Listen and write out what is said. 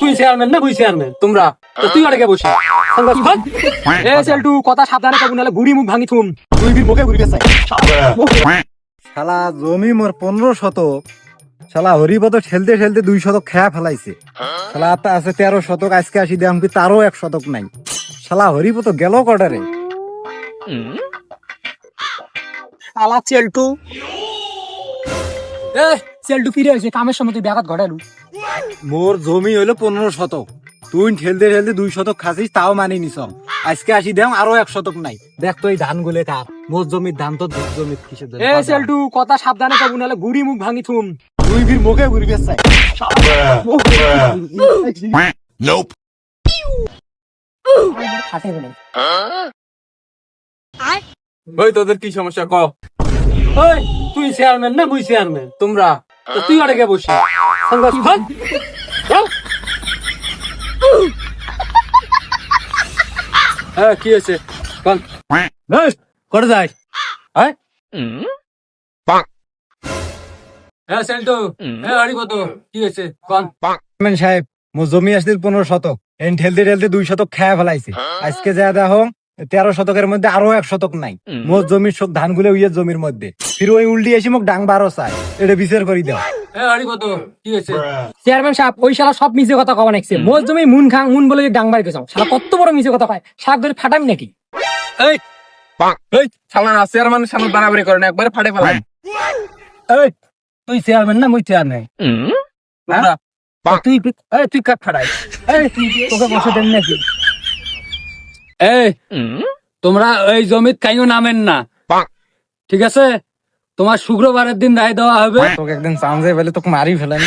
তুই চেয়ারম্যান না বুঝ চেয়ারম্যান তোমরা? তো তুই আড়কে বসে? সঙ্গে এ সেলটু কথা সাবধানে কবু নালে গুড়ি মুখ ভাঙি থুম তুই বি মুখে চাই শালা জমি মোর পনেরো শতক। শালা হরিপদ ঠেলতে ঠেলতে দুই শতক খেয়া ফেলাইছে। শালা তা আছে তেরো শতক আজকে আসি দাম কি তারও এক শতক নাই। শালা হরিপদ গেল কটারে? শালা সেলটু। এ সেলটু ফিরে এসে কামের সময় তুই ব্যাঘাত ঘটালু মোর জমি হইল পনেরো শতক। তুই ঠেলতে ঠেলতে দুই শতক খাসিস তাও মানি নিস আজকে আসি দাম আরও এক শতক নাই। দেখ তো এই ধান গুলে কার। মোর জমির ধান তো জমির কিসের? এ সেলটু কথা সাবধানে কবু নালে গুড়ি মুখ ভাঙি থুম। তুই মুখে চাই Nope. হাতে ওই তোদের কি সমস্যা? ক। ওই তুই চেয়ারম্যান না বুঝ চেয়ারম্যান তোমরা? তুই আড়কে বসে বল হ্যাঁ? কি হয়েছে? বেশ করে যাই। হ্যাঁ? হ্যাঁ সেলটু হ্যাঁ আড়ি কত? কি হয়েছে? কোন চেয়ারম্যান সাহেব মোর জমি আসছিল পনেরো শতক। এন ঠেলতে ঠেলতে দুই শতক খেয়া ফেলাইছে। আজকে যা দেখো তেরো শতকের মধ্যে আরও এক শতক নাই। মোর জমির সব ধানগুলো উইয়ের জমির মধ্যে। ফির ওই উল্টি এসে মোক ডাং বারো চাই এটা বিচার করি দাও। হ্যাঁ আড়ি কত? কি হয়েছে? চেয়ারম্যান সাহেব ওই শালা সব মিছে কথা কওয়া নাকছে মোর জমি মুন খাং মুন বলে ডাং বাড়ি গেছাম শালা কত বড় মিছে কথা কয়। শাক ধরে ফাটামি নাকি? এই এই শালা না চেয়ারম্যান সামনে বাড়াবাড়ি করে না একবারে ফাটে ফেলাই এই তুই চেয়ারম্যান না মুই চেয়ারম্যান তুই ফাটাই এই তুই তোকে বসে দেন নাকি? এই তোমরা এই জমিত কাইও নামেন না। ঠিক আছে? তোমার শুক্রবারের দিন রায় দেওয়া হবে। তোকে একদিন সামজে বলে তোকে মারি ফেলেন